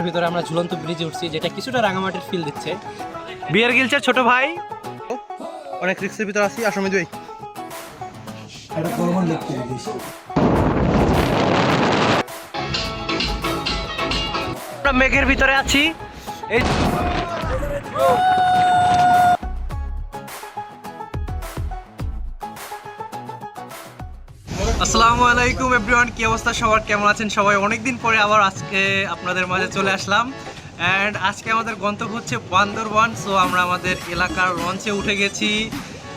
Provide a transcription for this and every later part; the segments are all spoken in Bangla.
এটার ভিতরে আমরা ঝুলন্ত ব্রিজে উঠছি যেটা কিছুটা রাঙামাটির ফিল দিচ্ছে। বিয়ার গিলছে ছোট ভাই। অনেক রিক্সের ভিতরে আছি আসলে দুই মেঘের ভিতরে আছি। এই আসসালামু আলাইকুম এভরিওয়ান কি অবস্থা সবার? কেমন আছেন সবাই? অনেকদিন পরে আবার আজকে আপনাদের মাঝে চলে আসলাম। অ্যান্ড আজকে আমাদের গন্তব্য হচ্ছে বান্দরবান সো আমরা আমাদের এলাকার লঞ্চে উঠে গেছি।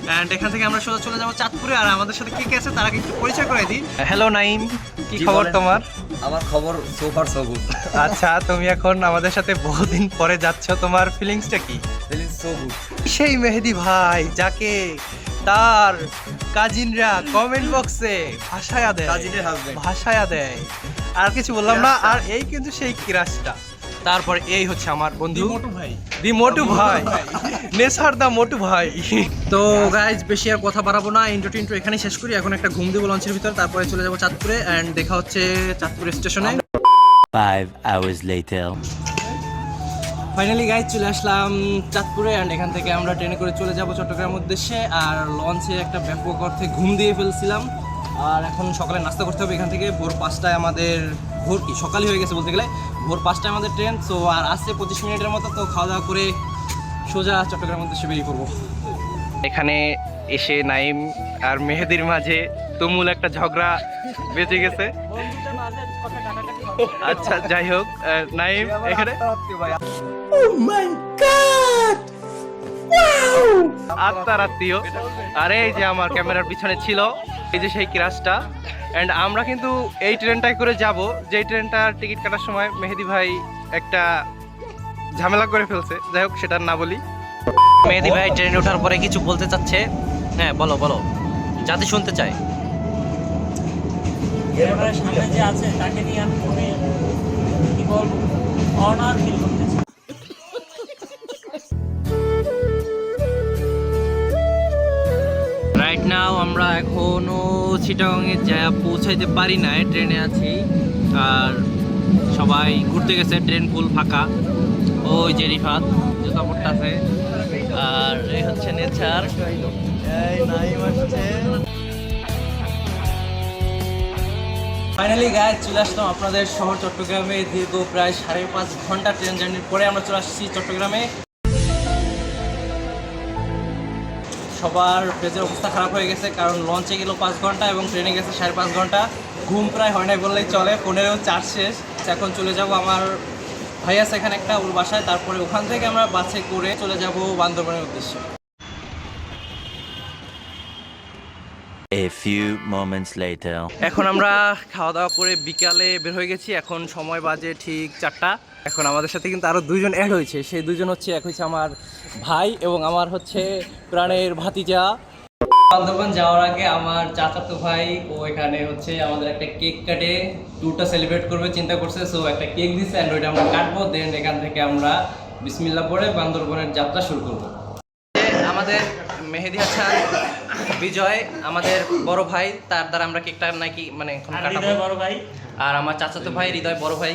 অ্যান্ড এখান থেকে আমরা সোজা চলে যাব চাঁদপুরে। আর আমাদের সাথে কে কে আছে তারা একটু পরিচয় করে দিই। হ্যালো নাইম কি খবর তোমার? আমার খবর সুপার সো গুড আচ্ছা তুমি এখন আমাদের সাথে বহুদিন পরে যাচ্ছ। তোমার ফিলিংসটা কি? ফিলিংস সেই মেহেদি ভাই যাকে তার কাজিনরা কমেন্ট বক্সে ভাষায়া দেয়। কাজিনের হাজবেন্ড ভাষায়া দেয়। আর কিছু বললাম না আর এই কিন্তু সেই কিরাসটা তারপর এই হচ্ছে আমার বন্ধু। মোটু ভাই। দি মোটু ভাই। নেসার দা মোটু ভাই। তো গাইজ বেশি আর কথা বাড়াবো না। ইন্ট্রো টিন্ট্রো এখানেই শেষ করি। এখন একটা ঘুম দেবো লঞ্চের ভিতর। তারপরে চলে যাব চাঁদপুরে। অ্যান্ড দেখা হচ্ছে চাঁদপুর স্টেশনে Five hours later. Finally guys চলে আসলাম চাঁদপুরে অ্যান্ড এখান থেকে আমরা ট্রেনে করে চলে যাব চট্টগ্রাম উদ্দেশ্যে, আর লঞ্চে একটা ব্যাপক অর্থে ঘুম দিয়ে ফেলছিলাম। আর এখন সকালে নাস্তা করতে হবে এখান থেকে, ভোর পাঁচটায় আমাদের, ভোর কি সকালই হয়ে গেছে বলতে গেলে, ভোর পাঁচটায় আমাদের ট্রেন সো আর আসছে পঁচিশ মিনিটের মতো, তো খাওয়া দাওয়া করে সোজা চট্টগ্রাম উদ্দেশ্যে বেরিয়ে পড়ব। এখানে এসে নাইম আর মেহেদির মাঝে তুমুল একটা ঝগড়া বেঁচে গেছে। আচ্ছা যাই হোক নাইম এখানে? আত্মার আত্মীয়। আরে এই যে আমার ক্যামেরার পিছনে ছিল এই যে সেই ক্রাশটা। অ্যান্ড আমরা কিন্তু এই ট্রেনটাই করে যাব যেই ট্রেনটার টিকিট কাটার সময় মেহেদি ভাই একটা ঝামেলা করে ফেলছে। যাই হোক সেটা না বলি। মেহেদি ভাই ট্রেনে ওঠার পরে কিছু বলতে চাচ্ছে? হ্যাঁ বলো বলো। যাতে শুনতে চায়। সামনে যে আছে তাকে নিয়ে আমি খুবই কি বলব অনার ফিল করতেছি। রাইট নাও আমরা এখনও চিটাগংয়ে যা পৌঁছাইতে পারি না ট্রেনে আছি। আর সবাই ঘুরতে গেছে ট্রেন ফুল ফাঁকা। ওই যে রিফাত জুতা পড়তাছে আর এই হচ্ছে নেচার। ফাইনালি গায়ে চলে আসলাম আপনাদের শহর চট্টগ্রামে। দীর্ঘ প্রায় সাড়ে পাঁচ ঘণ্টা ট্রেন জার্নির পরে আমরা চলে আসছি চট্টগ্রামে। সবার পেজের অবস্থা খারাপ হয়ে গেছে, কারণ লঞ্চে গেল পাঁচ ঘণ্টা এবং ট্রেনে গেছে সাড়ে পাঁচ ঘণ্টা। ঘুম প্রায় হয় নাই বললেই চলে পনেরো চার শেষ। এখন চলে যাব আমার ভাই আছে এখানে একটা, ওর বাসায়। তারপরে ওখান থেকে আমরা বাসে করে চলে যাব বান্দরবানের উদ্দেশ্যে। A few moments later. এখন আমরা খাওয়া দাওয়া করে বিকালে বের হয়ে গেছি। এখন সময় বাজে ঠিক চারটা। এখন আমাদের সাথে কিন্তু আরও দুইজন অ্যাড হয়েছে। সেই দুজন হচ্ছে, এক হচ্ছে আমার ভাই এবং আমার হচ্ছে প্রাণের ভাতিজা। বান্দরবান যাওয়ার আগে আমার চাচাতো ভাই ও এখানে হচ্ছে আমাদের একটা কেক কাটে। ট্যুরটা সেলিব্রেট করবে, চিন্তা করছে সো একটা কেক দিচ্ছে অ্যান্ড ওইটা আমরা কাটবো। দেন এখান থেকে আমরা বিসমিল্লা পরে বান্দরবনের যাত্রা শুরু করব। আমাদের মেহেদি হাসান বিজয় আমাদের বড় ভাই তার দ্বারা আমরা কেকটা নাকি মানে এখন কাটাবো। বড় ভাই। আর আমার চাচাতো ভাই হৃদয় বড় ভাই।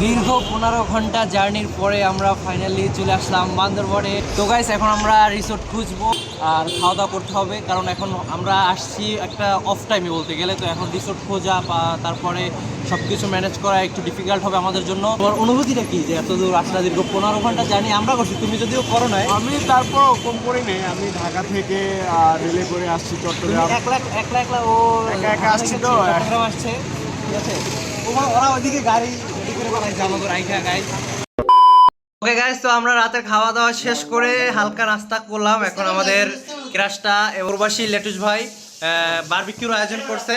দীর্ঘ পনেরো ঘণ্টা জার্নির পরে আমরা ফাইনালি চলে আসলাম বান্দরবনে। তো গাইস এখন আমরা রিসোর্ট খুঁজবো আর খাওয়া দাওয়া করতে হবে কারণ এখন আমরা আসছি একটা অফ টাইমে বলতে গেলে। তো এখন রিসোর্ট খোঁজা বা তারপরে সব কিছু ম্যানেজ করা একটু ডিফিকাল্ট হবে আমাদের জন্য। তোমার অনুভূতিটা কি যে এত দূর আসলে দীর্ঘ পনেরো ঘণ্টা জার্নি? আমরা করছি তুমি যদিও করো নাই। আমি তারপর কম করি নেই। আমি ঢাকা থেকে রেলে করে আসছি চট্টগ্রাম। একলা একলা একলা ও একা একা আসছি তো। আসছে। ওকে গাইস তো আমরা রাতের খাওয়া দাওয়া শেষ করে হালকা নাস্তা করলাম। এখন আমাদের ক্রাশটা প্রবাসী লেটুস ভাই বারবিকিউর আয়োজন করছে।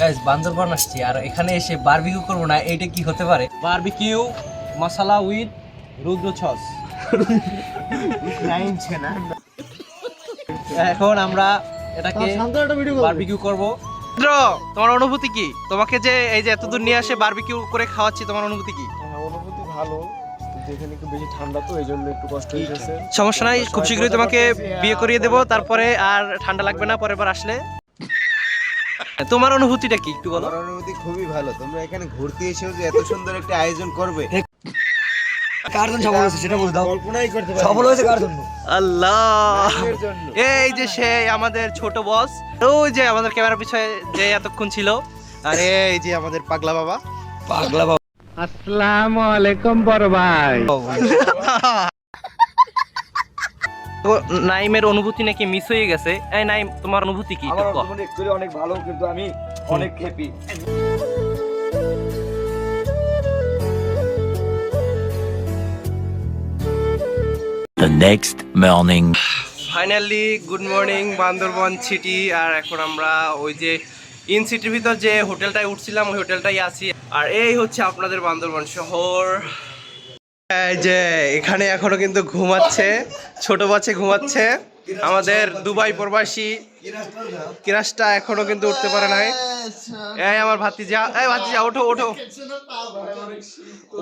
গাইস বান্দরবান আসছি আর এখানে এসে বারবিকিউ করব না এইটা কি হতে পারে? বারবিকিউ মশলা উইথ রুদ্র ছস। এখন আমরা এটাকে বারবিকিউ করব। রুদ্র, তোমার অনুভূতি কি? তোমাকে যে এই যে এতদূর নিয়ে আসে বারবিকিউ করে খাওয়াচ্ছি তোমার অনুভূতি কি? অনুভূতি ভালো। এখানে একটু বেশি ঠান্ডা তো এই জন্য একটু কষ্ট হয়েছে সমস্যা নাই খুব শীঘ্রই তোমাকে বিয়ে করিয়ে দেবো তারপরে আর ঠান্ডা লাগবে না পরের বার আসলে। তোমার অনুভূতিটা কি একটু বলো? আমার অনুভূতি খুবই ভালো। তোমরা এখানে ঘুরতে এসেও যে এত সুন্দর একটা আয়োজন করবে। কার জন্য সফল হয়েছে সেটা বলে দাও। কল্পনাই করতে পারি সফল হয়েছে কার জন্য? আল্লাহ। এই যে সে আমাদের ছোট বস ওই যে আমাদের ক্যামেরার পিছনে যে এতক্ষণ ছিল আর এই যে আমাদের পাগলা বাবা। পাগলা বাবা। তো নাইমের অনুভূতি নাকি মিস হয়ে গেছে? এই নাইম তোমার অনুভূতি কি? আমার একটু অ্যাকচুয়ালি অনেক ভালো কিন্তু আমি অনেক happy The next morning. Finally good morning Bandarban city আর এখন আমরা ওই যে ইন সিটির ভিতর যে হোটেলটায় উঠছিলাম ওই হোটেলটাই আছি। আর এই হচ্ছে আপনাদের বান্দরবন শহর। যে, এখানে এখনও কিন্তু ঘুমাচ্ছে, ছোট বাচ্চা ঘুমাচ্ছে। আমাদের দুবাই প্রবাসী কিরাসটা এখনও কিন্তু উঠতে পারে নাই। এই আমার ভাতিজা, এই ভাতিজা, ওঠো ওঠো।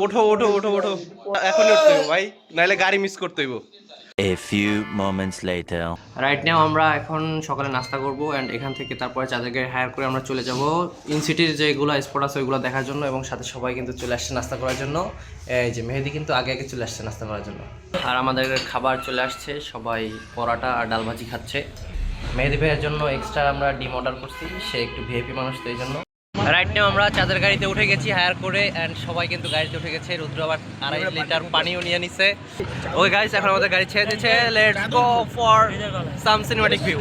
ওঠো ওঠো ওঠো ওঠো। এখনই উঠতে ভাই, নাহলে গাড়ি মিস করতে হইব। A few moments later. Right now আমরা এখন সকালে নাস্তা করব অ্যান্ড এখান থেকে তারপরে চাঁদের গাড়ি হায়ার করে আমরা চলে যাব ইন সিটির যেগুলো স্পট আছে ওইগুলো দেখার জন্য এবং সাথে সবাই কিন্তু চলে আসছে নাস্তা করার জন্য। এই যে মেহেদি কিন্তু আগে আগে চলে আসছে নাস্তা করার জন্য। আর আমাদের খাবার চলে আসছে, সবাই পরোটা আর ডাল ভাজি খাচ্ছে। মেহেদি ভাইয়ের জন্য এক্সট্রা আমরা ডিম অর্ডার করছি, সে একটু ভিআইপি মানুষ তো এই জন্য। রাইট নাও আমরা চাঁদের গাড়িতে উঠে গেছি হায়ার করে অ্যান্ড সবাই কিন্তু গাড়িতে উঠে গেছে। রুদ্র আবার আড়াই লিটার পানিও নিয়ে নিছে। ওই গাড়ি এখন আমাদের গাড়ি ছেড়ে দিচ্ছে। Let's go for some cinematic view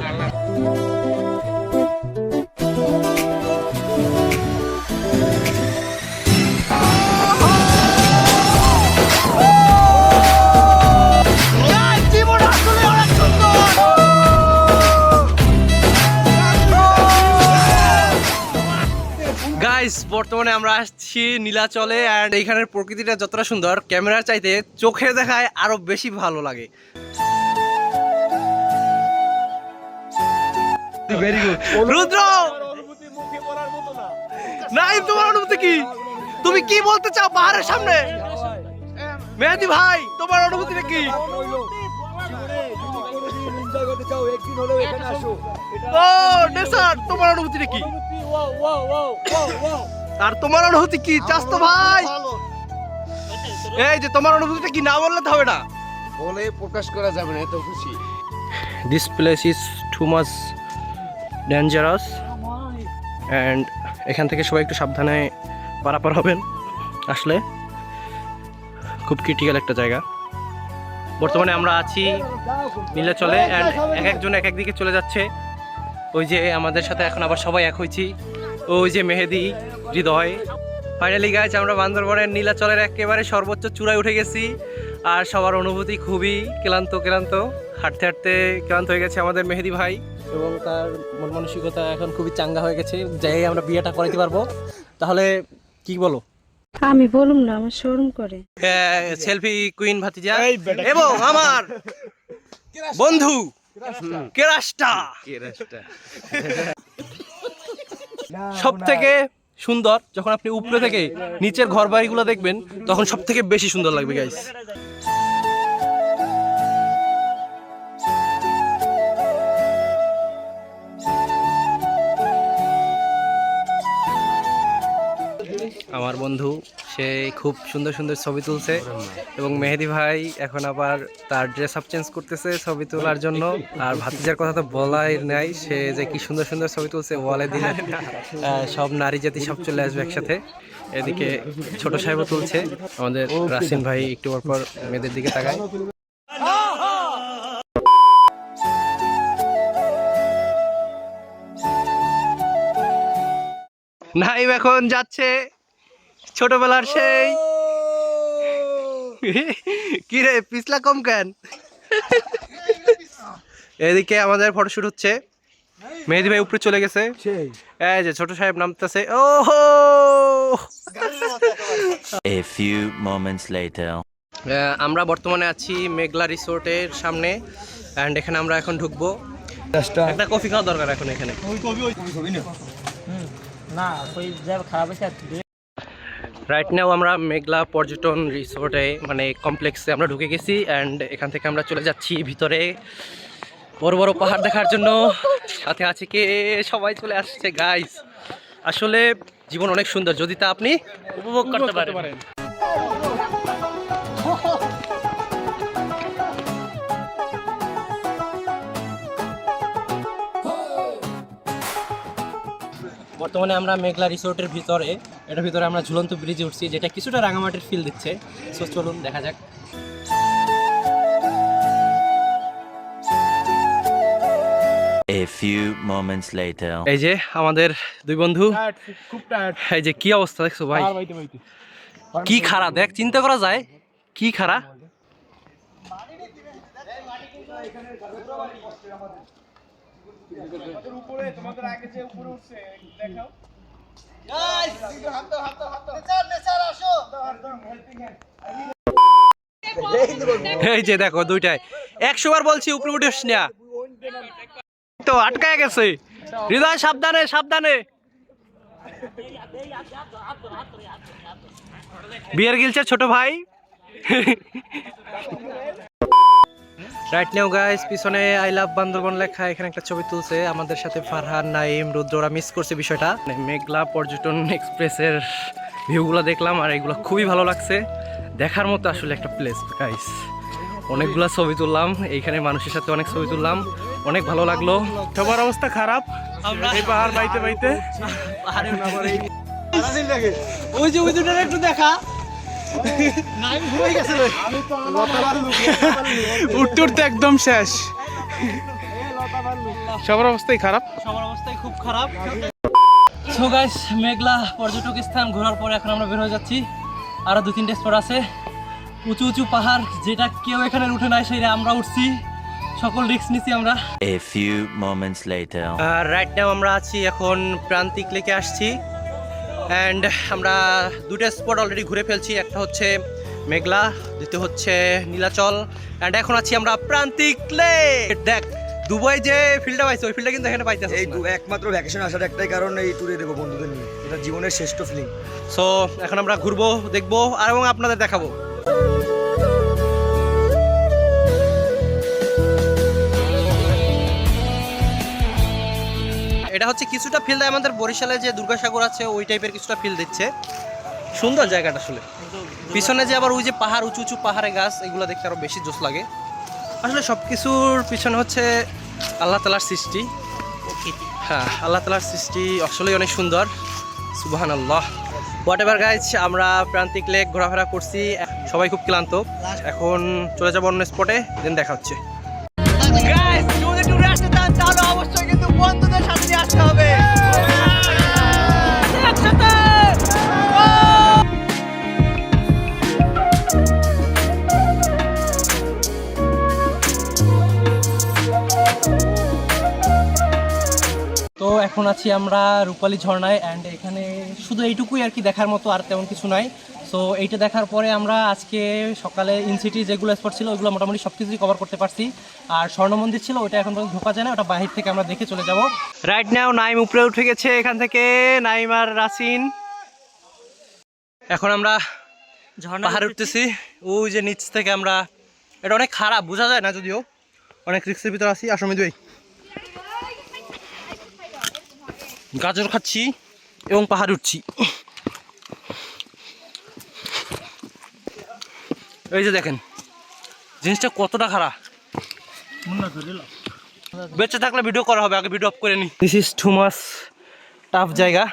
guys বর্তমানে আমরা আসছি নীলাচলে অ্যান্ড এইখানের প্রকৃতিটা যতটা সুন্দর ক্যামেরার চাইতে চোখে দেখায় আরও বেশি ভালো লাগে ভেরি গুড রুদ্র নাই তোমার অনুভূতি কি তুমি কি বলতে চাও পাহাড়ের সামনে মেহেদি ভাই তোমার অনুভূতিটা কি ও নেসার তোমার অনুভূতিটা কি? আর তোমার অনুভূতি কি? চাস্তো ভাই! এই যে তোমার অনুভূতিটা কি? না বললে তো হবে না। বলে প্রকাশ করা যাবে না এত খুশি। This place is too much dangerous and এখান থেকে সবাই একটু সাবধানে পারাপার হবেন। আসলে খুব ক্রিটিক্যাল একটা জায়গা। বর্তমানে আমরা আছি নীলাচলে অ্যান্ড এক একজন এক একদিকে চলে যাচ্ছে। ওই যে আমাদের সাথে এখন আবার সবাই এক হয়েছি। ওই যে মেহেদি হৃদয়। ফাইনালি গাছ আমরা বান্দরবনের নীলাচলের একেবারে সর্বোচ্চ চূড়ায় উঠে গেছি। আর সবার অনুভূতি খুবই ক্লান্ত ক্লান্ত। হাঁটতে হাঁটতে ক্লান্ত হয়ে গেছে আমাদের মেহেদি ভাই। এবং তার মন মানসিকতা এখন খুবই চাঙ্গা হয়ে গেছে। যাই আমরা বিয়েটা করাইতে পারব। তাহলে কি বলো? আমি বলুম না আমার শোরুম করে। সেলফি কুইন ভাতিজা। এবং আমার বন্ধু। কেরাস্টা? সব থেকে সুন্দর যখন আপনি উপরে থেকে নিচের ঘর বাড়িগুলো দেখবেন তখন সব থেকে বেশি সুন্দর লাগবে গাইস আমার বন্ধু, সে খুব সুন্দর সুন্দর ছবি তুলছে এবং মেহেদি ভাই এখন আবার তার ড্রেস আপ চেঞ্জ করতেছে ছবি তোলার জন্য। আর ভাতিজার কথা তো বলাই নাই, সে যে কি সুন্দর সুন্দর ছবি তুলছে, ওয়ালে দিলে সব নারী জাতি সব চলে আসবে একসাথে। এদিকে ছোট সাহেবও তুলছে, আমাদের রাসিন ভাই একটু পর পর মেয়েদের দিকে তাকায়। নাইম এখন যাচ্ছে। ছোটবেলার সেই। কি রে পিছলা কম কেন? এদিকে আমাদের ফটোশুট হচ্ছে। মেহেদি ভাই উপরে চলে গেছে। এই যে ছোট সাহেব নামতেছে। ও A few moments later. আমরা বর্তমানে আছি মেঘলা রিসোর্টের সামনে অ্যান্ড এখানে আমরা এখন ঢুকবো। একটা কফি খাওয়া দরকার এখন এখানে। না। খারাপ রাইট নাও আমরা মেঘলা পর্যটন রিসোর্টে মানে কমপ্লেক্সে আমরা ঢুকে গেছি অ্যান্ড এখান থেকে আমরা চলে যাচ্ছি ভিতরে। বড় বড় পাহাড় দেখার জন্য। সাথে আছে কে? সবাই চলে আসছে গাইস আসলে জীবন অনেক সুন্দর। যদি তা আপনি উপভোগ করতে পারেন। বর্তমানে আমরা মেঘলা রিসোর্টের ভিতরে। এটার ভিতরে আমরা ঝুলন্ত ব্রিজে উঠছি যেটা কিছুটা রাঙামাটির ফিল দিচ্ছে। সো চলুন দেখা যাক। A few moments later. এই যে আমাদের দুই বন্ধু। খুব টায়ার্ড এই যে কি অবস্থা দেখছ ভাই? কি খারাপ দেখ চিন্তা করা যায়। কি খারাপ এই যে দেখো দুইটাই। একশো বার বলছি উপরে উঠিস না। তো আটকায় গেছে। হৃদয় সাবধানে সাবধানে। বিয়ার গিলছে ছোট ভাই। রাইট নাও গাইস পিছনে আই লাভ বান্দরবন লেখা এখানে একটা ছবি তুলছে। আমাদের সাথে ফারহান নাইম রুদ্র ওরা মিস করছে বিষয়টা। মানে মেঘলা পর্যটন এক্সপ্রেসের ভিউগুলো দেখলাম আর এগুলো খুবই ভালো লাগছে। দেখার মতো আসলে একটা প্লেস গাইস অনেকগুলা ছবি তুললাম এইখানে মানুষের সাথে অনেক ছবি তুললাম। অনেক ভালো লাগল। সবার অবস্থা খারাপ। এই পাহাড় বাইতে বাইতে। ওই যে ওই দুটার একটু দেখা। উঠতে উঠতে একদম শেষ। সবার অবস্থাই খারাপ? সবার অবস্থাই খুব খারাপ। সো গাইস মেঘলা পর্যটক স্থান ঘোরার পরে এখন আমরা বের হয়ে যাচ্ছি। আরও দু তিনটে স্পট আছে। উঁচু উঁচু পাহাড় যেটা কেউ এখানে উঠে নাই সেটা আমরা উঠছি। সকল রিস্ক নিছি আমরা। Few moments later. আর রাইট নাও আমরা আছি এখন প্রান্তিক লেকে আসছি। অ্যান্ড আমরা দুটো স্পট অলরেডি ঘুরে ফেলছি একটা হচ্ছে মেঘলা দ্বিতীয় হচ্ছে নীলাচল অ্যান্ড এখন আছি আমরা প্রান্তিক লেক দেখ দুবাই যে ফিল্ডটা পাইছে ওই ফিল্ডটা কিন্তু এখানে পাইতেছে এই একমাত্র ভ্যাকেশন আসার একটাই কারণ এই ট্যুরে দেবো বন্ধুদের নিয়ে। এটা জীবনের শ্রেষ্ঠ ফিলিং সো এখন আমরা ঘুরবো দেখব আর এবং আপনাদের দেখাবো। এটা হচ্ছে কিছুটা ফিল দেয় আমাদের বরিশালে যে দুর্গাসাগর আছে, ওই টাইপের কিছুটা ফিল দিচ্ছে। সুন্দর জায়গাটা আসলে। পিছনে যে আবার ওই যে পাহাড়, উঁচু উঁচু পাহাড়ে গাছ, এগুলো দেখতে আরও বেশি জোশ লাগে। আসলে সব কিছুর পিছনে হচ্ছে আল্লাহ তালার সৃষ্টি। হ্যাঁ আল্লাহ তালার সৃষ্টি আসলেই অনেক সুন্দর। সুবাহান আল্লাহ হোয়াট এভার গাইজ আমরা প্রান্তিক লেক ঘোরাফেরা করছি। সবাই খুব ক্লান্ত। এখন চলে যাব অন্য স্পটে দেন দেখা হচ্ছে। এখন আছি আমরা রূপালী ঝর্ণায় অ্যান্ড এখানে শুধু এইটুকুই আর কি দেখার মতো আর তেমন কিছু নাই। সো এইটা দেখার পরে আমরা আজকে সকালে ইনসিটি যেগুলো স্পট ছিল ওগুলো মোটামুটি সব কিছুই কভার করতে পারছি। আর স্বর্ণ মন্দির ছিল ওটা এখন পর্যন্ত ঢোকা যায় না ওটা বাহির থেকে আমরা দেখে চলে যাব। রাইট নাও নাইম উপরে উঠে গেছে এখান থেকে নাইম আর রাসিন। এখন আমরা পাহাড়ে উঠতেছি। ওই যে নিচ থেকে আমরা এটা অনেক খারাপ বোঝা যায় না যদিও। অনেক রিক্সের ভিতরে আছি। আসমি দুই গাজর খাচ্ছি এবং পাহাড় উঠছি। এই যে দেখেন, জিনিসটা কতটা খারাপ। বেঁচে থাকলে ভিডিও করা হবে, আগে ভিডিও অফ করে নি। This is too much tough জায়গা।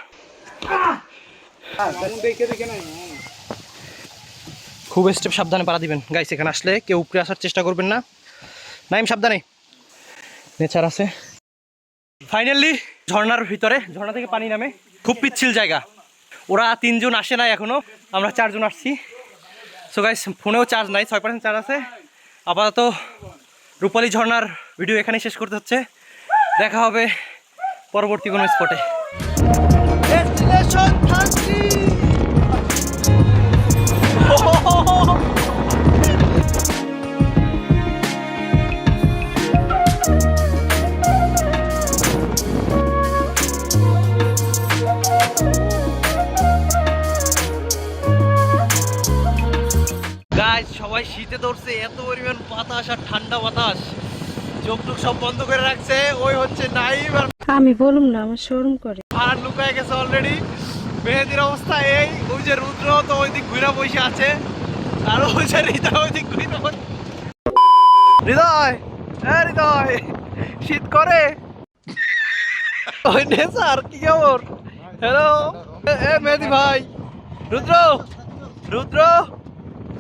খুব স্টেপ সাবধানে পাড়া দিবেন। গাইস এখানে আসলে কেউ উপরে আসার চেষ্টা করবেন না। নাইম, সাবধানে। নেচার আছে। ফাইনালি ঝর্নার ভিতরে, ঝর্ণা থেকে পানি নামে, খুব পিচ্ছিল জায়গা। ওরা তিনজন আসে নাই এখনও আমরা চারজন আসছি। সো গাইস ফোনেও চার্জ নাই, ছয় পার্সেন্ট চার্জ আছে। আপাতত রূপালী ঝর্নার ভিডিও এখানেই শেষ করতে হচ্ছে। দেখা হবে পরবর্তী কোনো স্পটে সবাই শীতে ধরছে এত পরিমাণ বাতাস আর ঠান্ডা বাতাস। চোখ টুক সব বন্ধ করে রাখছে ওই হচ্ছে নাইম আর আমি বলুম না আমার শোরুম করে। ফারান লুকায় গেছে অলরেডি মেহেদির অবস্থা এই ওই যে রুদ্র তো ওই দিক ঘুরা বসে আছে আর ওই যে হৃদয় ওই দিক ঘুরে হৃদয় হ্যাঁ হৃদয় শীত করে। ওই নেসার কি খবর? হ্যালো এ মেহেদি ভাই রুদ্র রুদ্র।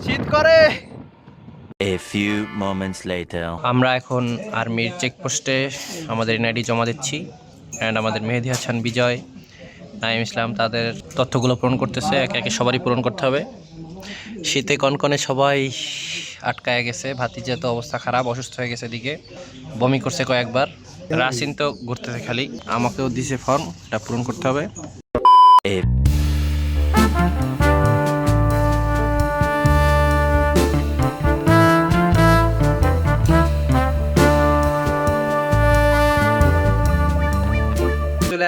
শীত করে। A few moments later. আমরা এখন আর্মির চেকপোস্টে আমাদের এনআইডি জমা দিচ্ছি। অ্যান্ড আমাদের মেহেদি হাসান বিজয় নাইম ইসলাম তাদের তথ্যগুলো পূরণ করতেছে। একে একে সবারই পূরণ করতে হবে। শীতে কনকনে সবাই আটকায় গেছে। ভাতিজা তো অবস্থা খারাপ অসুস্থ হয়ে গেছে এদিকে। বমি করছে কয়েকবার। রাসিন তো ঘুরতেছে খালি। আমাকেও দিছে ফর্ম এটা পূরণ করতে হবে।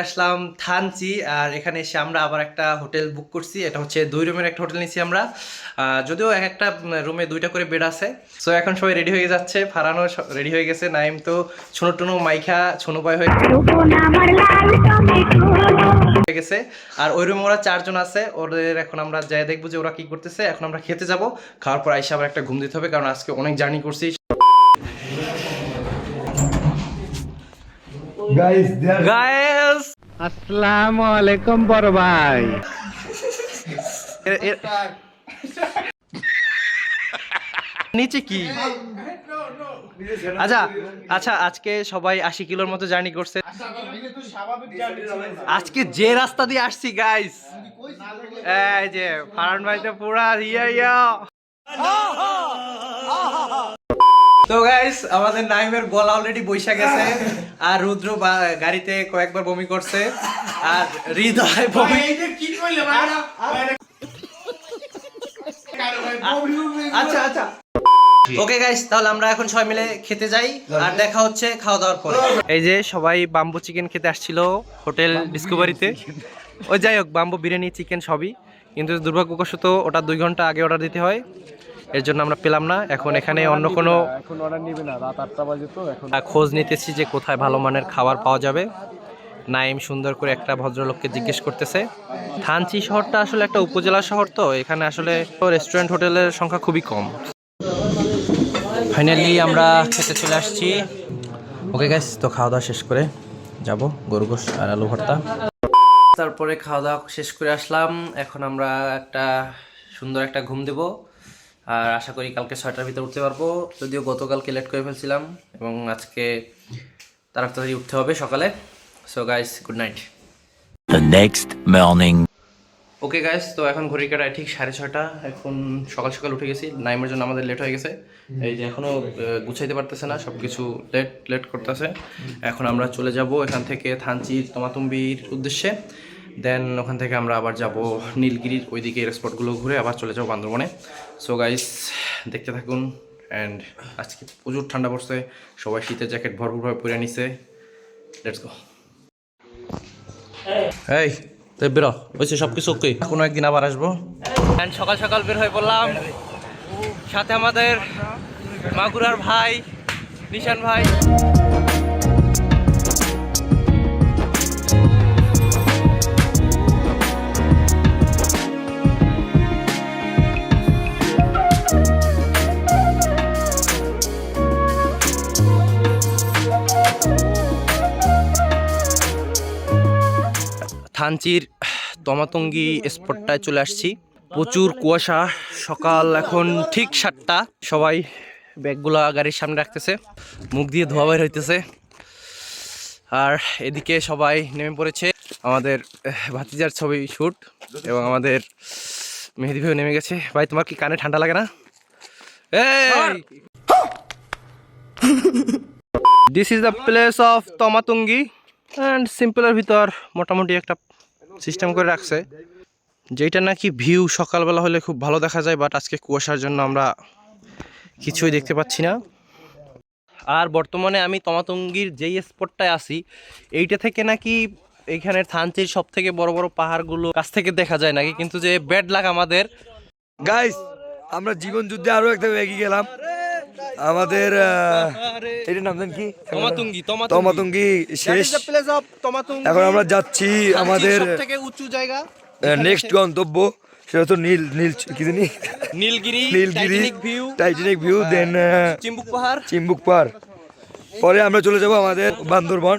আসলাম থানচি, আর এখানে এসে আমরা আবার একটা হোটেল বুক করছি। এটা হচ্ছে দুই রুমের একটা হোটেল নিয়েছি আমরা। যদিও এক একটা রুমে দুইটা করে বেড আছে। সো এখন সবাই রেডি হয়ে যাচ্ছে। ফারানো রেডি হয়ে গেছে। নাইম তো ছোনো টুনো, মাইখা, ছোনো পায় হয়ে গেছে। আর ওই রুমে ওরা চারজন আছে। ওদের এখন আমরা যাই দেখব যে ওরা কি করতেছে। এখন আমরা খেতে যাব। খাওয়ার পর আইসা আবার একটা ঘুম দিতে হবে, কারণ আজকে অনেক জার্নি করছি। গায়েস আসসালামু আলাইকুম বড় ভাই নিচে কি? আচ্ছা আচ্ছা আজকে সবাই আশি কিলোর মতো জার্নি করছে। আজকে যে রাস্তা দিয়ে আসছি গাইস এই যে ফারান ভাই তো পুরা ইয়া ইয়া। তো গাইস আমাদের নাইমের গলা অলরেডি বৈশা গেছে আর রুদ্র বা- গাড়িতে কয়েকবার বমি করছে আর হৃদয় বমি। আচ্ছা আচ্ছা। ওকে গাইস তাহলে আমরা এখন সবাই মিলে খেতে যাই আর দেখা হচ্ছে খাওয়া দাওয়ার পরে। এই যে সবাই বাম্বু চিকেন খেতে আসছিল হোটেল ডিসকভারিতে ওই যাই হোক বাম্বু বিরিয়ানি চিকেন সবই। কিন্তু দুর্ভাগ্যবশত ওটা দুই ঘণ্টা আগে অর্ডার দিতে হয়। এর জন্য আমরা পেলাম না। এখন এখানে অন্য কোনো এখন অর্ডার নিবে না। রাত আটটা বাজে তো এখন খোঁজ নিতেছি যে কোথায় ভালো মানের খাবার পাওয়া যাবে। নাইম সুন্দর করে একটা ভদ্রলোককে জিজ্ঞেস করতেছে। থানচি শহরটা আসলে একটা উপজেলা শহর তো এখানে আসলে রেস্টুরেন্ট হোটেলের সংখ্যা খুবই কম। ফাইনালি আমরা খেতে চলে আসছি। ওকে গাইস তো খাওয়া দাওয়া শেষ করে যাব গরু গোস আর আলু ভর্তা। তারপরে খাওয়া দাওয়া শেষ করে আসলাম। এখন আমরা একটা সুন্দর একটা ঘুম দেব। আর আশা করি কালকে ছয়টার ভিতরে উঠতে পারব। যদিও গতকালকে লেট করে ফেলছিলাম এবং আজকে তাড়াতাড়ি উঠতে হবে সকালে। So guys good night next morning. Okay guys তো এখন ঘড়ি কাটায় ঠিক সাড়ে ছয়টা। এখন সকাল সকাল উঠে গেছি। নাইমের জন্য আমাদের লেট হয়ে গেছে। এই যে এখনও আহ, গুছাইতে পারতেছে না সব কিছু লেট লেট করতেছে। এখন আমরা চলে যাব এখান থেকে থানচির তমাতুম্বির উদ্দেশ্যে। দেন ওখান থেকে আমরা আবার যাব নীলগিরির ওইদিকে স্পটগুলো ঘুরে আবার চলে যাব বান্দরবনে। সো গাইস দেখতে থাকুন অ্যান্ড আজকে প্রচুর ঠান্ডা পড়ছে। সবাই শীতের জ্যাকেট ভরপুরভাবে পরে নিছে। লেটস গো এই তো বেরো। হয়েছে সব কিছু ওকে কোনো একদিন আবার আসব। অ্যান্ড সকাল সকাল বের হয়ে পড়লাম। সাথে আমাদের মাগুরার ভাই নিশান ভাই। থানচির তমাতঙ্গি স্পটটায় চলে আসছি। প্রচুর কুয়াশা সকাল এখন ঠিক সাতটা। সবাই ব্যাগগুলা গাড়ির সামনে রাখতেছে মুখ দিয়ে ধোয়া বের হইতেছে। আর এদিকে সবাই নেমে পড়েছে। আমাদের ভাতিজার ছবি শ্যুট এবং আমাদের মেহেদি ভাইও নেমে গেছে। ভাই তোমার কি কানে ঠান্ডা লাগে না? This is the place of Tamatunggi and সিম্পলের ভিতর মোটামুটি একটা সিস্টেম করে রাখছে। যেটা নাকি ভিউ সকালবেলা হলে খুব ভালো দেখা যায় বাট আজকে কুয়াশার জন্য আমরা কিছুই দেখতে পাচ্ছি না। আর বর্তমানে আমি তমাতঙ্গির যেই স্পটটায় আছি, এইটা থেকে নাকি এইখানের থানচির সব থেকে বড় বড় পাহাড়গুলো কাছ থেকে দেখা যায় নাকি? কিন্তু যে ব্যাড লাগ আমাদের। গাইস আমরা জীবন যুদ্ধে আরও একটা এগিয়ে গেলাম। আমাদের এটার নাম কি? তমাতুঙ্গি তমাতুঙ্গি। শেষ। এখন আমরা যাচ্ছি আমাদের থেকে উঁচু জায়গা। নেক্সট গন্তব্য সেটা হচ্ছে নীল নীল কি জানি? Nilgiri Nilgiri view Titanic view then Chimbuk পাহাড়। চিম্বুক পার পরে আমরা চলে যাব আমাদের বান্দরবন।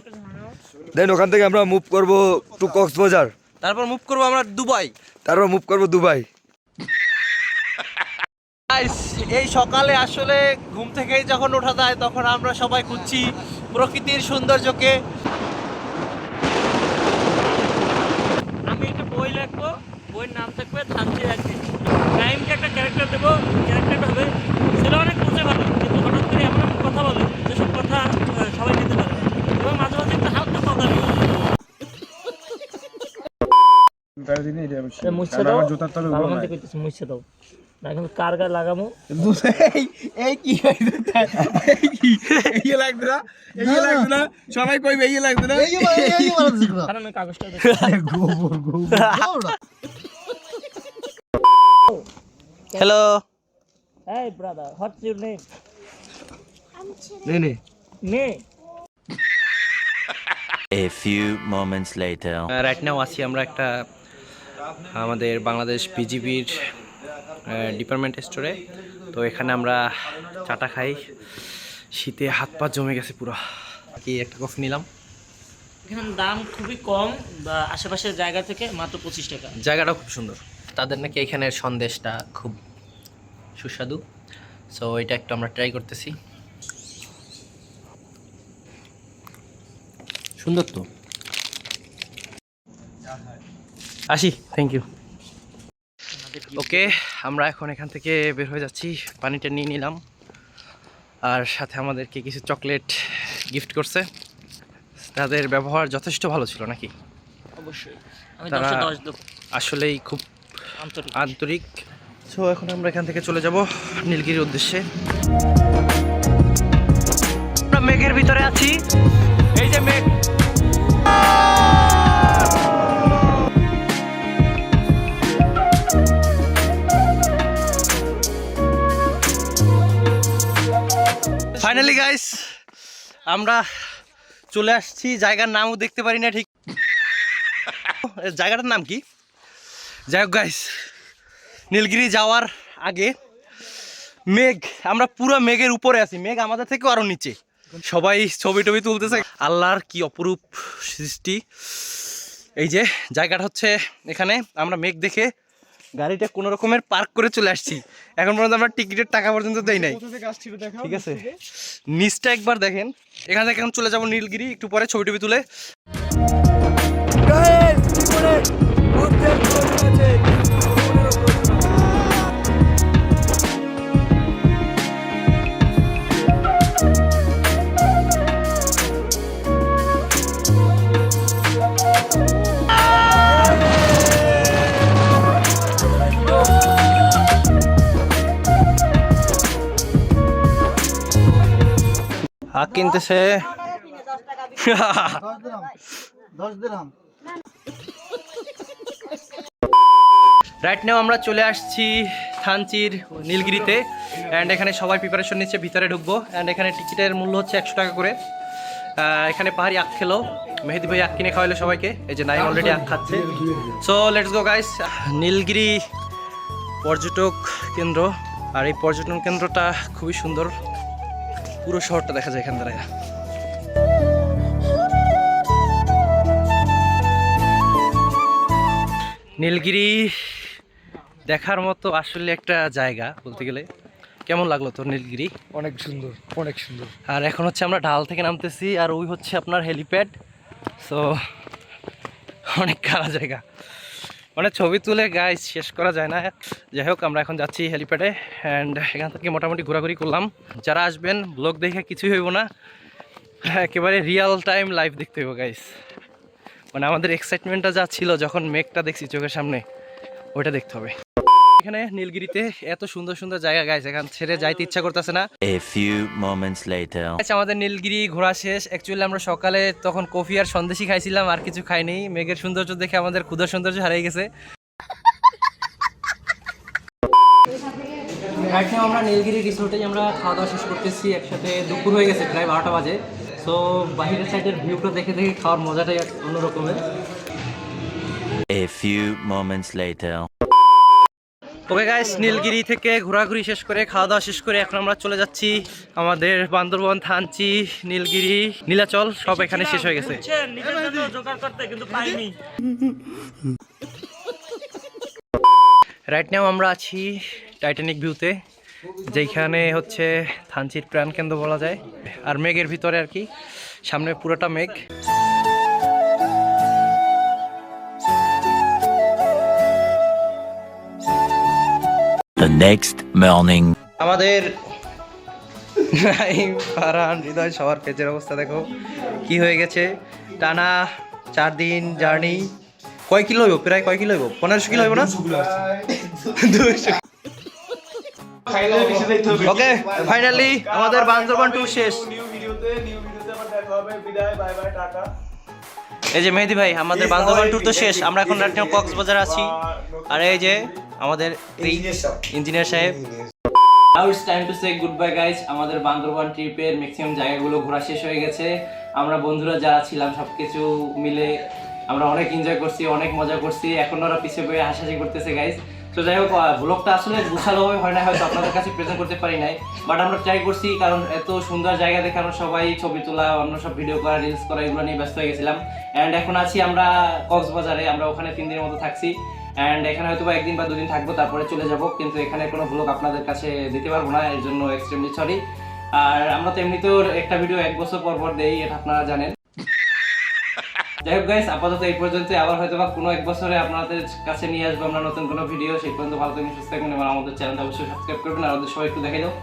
দেন ওখান থেকে আমরা মুভ করব টু কক্সবাজার। তারপর মুভ করব আমরা দুবাই। তারপর মুভ করব দুবাই। এই সকালে আসলে ঘুম থেকেই যখন ওঠা যায় তখন আমরা সবাই খুঁজছি প্রকৃতির সৌন্দর্যকে। আমি একটা বই লিখব বইয়ের নাম থাকবে থানচি একদিন টাইমকে একটা ক্যারেক্টার দেবো ক্যারেক্টারটা হবে সেটা অনেক বুঝে ভালো কিন্তু হঠাৎ করে এমন এমন কথা বলে যেসব কথা সবাই নিতে পারে এবং মাঝে মাঝে একটা হালকা কথা নেই। মুছে দাও। ভালো মন্দ করতেছি মুছে দাও না এখন কার গায়ে লাগামো কারণ ওই কাগজটা hello Hey brother, what's your name? নে নে। Name? A few moments later. Right now আছি আমরা একটা আমাদের বাংলাদেশ পিজিবির ডিপার্টমেন্ট স্টোরে তো এখানে আমরা চাটা খাই। শীতে হাত পা জমে গেছে পুরো। কি একটা কফি নিলাম। এখানে দাম খুবই কম বা আশেপাশের জায়গা থেকে মাত্র পঁচিশ টাকা। জায়গাটা খুব সুন্দর। তাদের নাকি এখানের সন্দেশটা খুব সুস্বাদু। সো এটা একটু আমরা ট্রাই করতেছি। সুন্দর তো? আসি থ্যাংক ইউ ওকে আমরা এখন এখান থেকে বের হয়ে যাচ্ছি। পানিটা নিয়ে নিলাম। আর সাথে আমাদেরকে কিছু চকলেট গিফট করছে। তাদের ব্যবহার যথেষ্ট ভালো ছিল নাকি? অবশ্যই। তারা- আসলেই খুব আন্তরিক। আন্তরিক। সো এখন আমরা এখান থেকে চলে যাব নীলগিরির উদ্দেশ্যে। আমরা মেঘের ভিতরে আছি। এই যে মেঘ। ফাইনালি গাইস আমরা চলে আসছি। জায়গার নামও দেখতে পারি না ঠিক। জায়গাটার নাম কি? যাই হোক গাইস নীলগিরি যাওয়ার আগে মেঘ, আমরা পুরো মেঘের উপরে আছি। মেঘ আমাদের থেকেও আরও নিচে। সবাই ছবি টবি তুলতেছে। আল্লাহর কি অপরূপ সৃষ্টি। এই যে, জায়গাটা হচ্ছে এখানে। আমরা মেঘ দেখে গাড়িটা কোনো রকমের পার্ক করে চলে আসছি। এখন পর্যন্ত আমরা টিকিটের টাকা পর্যন্ত দেই নাই। ঠিক আছে। নিচটা একবার দেখেন। এখান থেকে এখন চলে যাব নীলগিরি একটু পরে ছবি টবি তুলে। হাক কিনতেছে। রাইট নাও আমরা চলে আসছি থানচির নীলগিরিতে অ্যান্ড এখানে সবাই প্রিপারেশন নিচ্ছে, ভিতরে ঢুকবো। অ্যান্ড এখানে টিকিটের মূল্য হচ্ছে একশো টাকা করে। এখানে পাহাড়ি আখ খেলো। মেহেদি ভাই আখ কিনে খাওয়াইলো সবাইকে। এই যে নাইম অলরেডি আখ খাচ্ছে। So let's go guys Nilgiri পর্যটক কেন্দ্র। আর এই পর্যটন কেন্দ্রটা খুবই সুন্দর। পুরো শহরটা দেখা যায় এখান দ্বারা নীলগিরি দেখার মতো আসলে একটা জায়গা বলতে গেলে। কেমন লাগল তোর নীলগিরি? অনেক সুন্দর অনেক সুন্দর। আর এখন হচ্ছে আমরা ঢাল থেকে নামতেছি আর ওই হচ্ছে আপনার হেলিপ্যাড। সো অনেক খারাপ জায়গা। মানে ছবি তুলে গাইজ শেষ করা যায় না। যাই হোক, আমরা এখন যাচ্ছি হেলিপ্যাডে অ্যান্ড এখান থেকে মোটামুটি ঘোরাঘুরি করলাম। যারা আসবেন ব্লগ দেখে কিছুই হইব না। একেবারে রিয়াল টাইম লাইভ দেখতে হইব গাইজ মানে আমাদের এক্সাইটমেন্টটা যা ছিল, যখন মেঘটা দেখছি চোখের সামনে, ওইটা দেখতে হবে। এখানে নীলগিরিতে এত সুন্দর সুন্দর জায়গা গাইছে এখান ছেড়ে যাইতে ইচ্ছা করতেছে না। A few moments later. আচ্ছা আমাদের নীলগিরি ঘোরা শেষ। অ্যাকচুয়ালি আমরা সকালে তখন কফি আর সন্দেশই খাইছিলাম আর কিছু খাইনি মেঘের সৌন্দর্য দেখে আমাদের ক্ষুদার সৌন্দর্য হারিয়ে গেছে। আমরা নীলগিরি রিসোর্টেই আমরা খাওয়া দাওয়া শেষ করতেছি। একসাথে দুপুর হয়ে গেছে প্রায় বারোটা বাজে। সো বাহিরের সাইডের ভিউটা দেখে দেখে খাওয়ার মজাটাই অন্যরকমের। A few moments later. Okay guys Nilgiri থেকে ঘোরাঘুরি শেষ করে খাওয়া দাওয়া শেষ করে এখন আমরা চলে যাচ্ছি আমাদের বান্দরবন, থানচি, নীলগিরি, নীলাচল, সব এখানে শেষ হয়ে গেছে। রাইট নাও আমরা আছি টাইটানিক ভিউতে যেখানে হচ্ছে থানচির প্রাণকেন্দ্র বলা যায়। আর মেঘের ভিতরে আর কি, সামনে পুরোটা মেঘ। The মর্নিং আমাদের ফারহান, হৃদয় সবার পেজের অবস্থা দেখো। কি হয়ে গেছে? টানা চার দিন জার্নি। কয় কিলো হইব? প্রায় কয় কিলো হইব? পনেরোশো কিলো হইব না? ওকে ফাইনালি আমাদের বান্দরবান টু শেষ। এই যে মেহেদি ভাই, আমাদের বান্দরবান ট্যুর তো শেষ। আমরা এখন কক্সবাজার আছি। আর এই যে আমাদের ইঞ্জিনিয়ার সাহেব। Now it's time to say goodbye guys Bandarban Bandarban ট্রিপের ম্যাক্সিমাম জায়গাগুলো ঘোরা শেষ হয়ে গেছে। আমরা বন্ধুরা যারা ছিলাম সব কিছু মিলে আমরা অনেক এনজয় করছি অনেক মজা করছি। এখন ওরা পিছিয়ে পেয়ে হাসাহাসি করতেছে গাইস তো যাই হোক ব্লগটা আসলে গুছালোভাবে হয় না হয়তো আপনাদের কাছে প্রেজেন্ট করতে পারি নাই। বাট আমরা ট্রাই করছি কারণ এত সুন্দর জায়গা দেখে আমরা সবাই ছবি তোলা অন্য সব ভিডিও করা রিলস করা এগুলো নিয়ে ব্যস্ত হয়ে গেছিলাম। অ্যান্ড এখন আছি আমরা কক্সবাজারে আমরা ওখানে তিন দিনের মতো থাকছি। অ্যান্ড এখানে হয়তো একদিন বা দুদিন থাকব, তারপরে চলে যাব। কিন্তু এখানে কোনো ব্লগ আপনাদের কাছে দিতে পারব না, এর জন্য এক্সট্রিমলি সরি আর আমরা তো এমনিতেও একটা ভিডিও এক বছর পর পর দেই, এটা আপনারা জানেন। যাই হোক গাইস আপাতত এই পর্যন্ত আবার হয়তো বা কোনো এক বছরে আপনাদের কাছে নিয়ে আসব আমরা নতুন কোনো ভিডিও সেই পর্যন্ত ভালো থাকবেন, সুস্থ থাকবেন, এবং আমাদের চ্যানেলটা অবশ্যই সাবস্ক্রাইব করবেন। আর আমাদের সবাই একটু দেখে দাও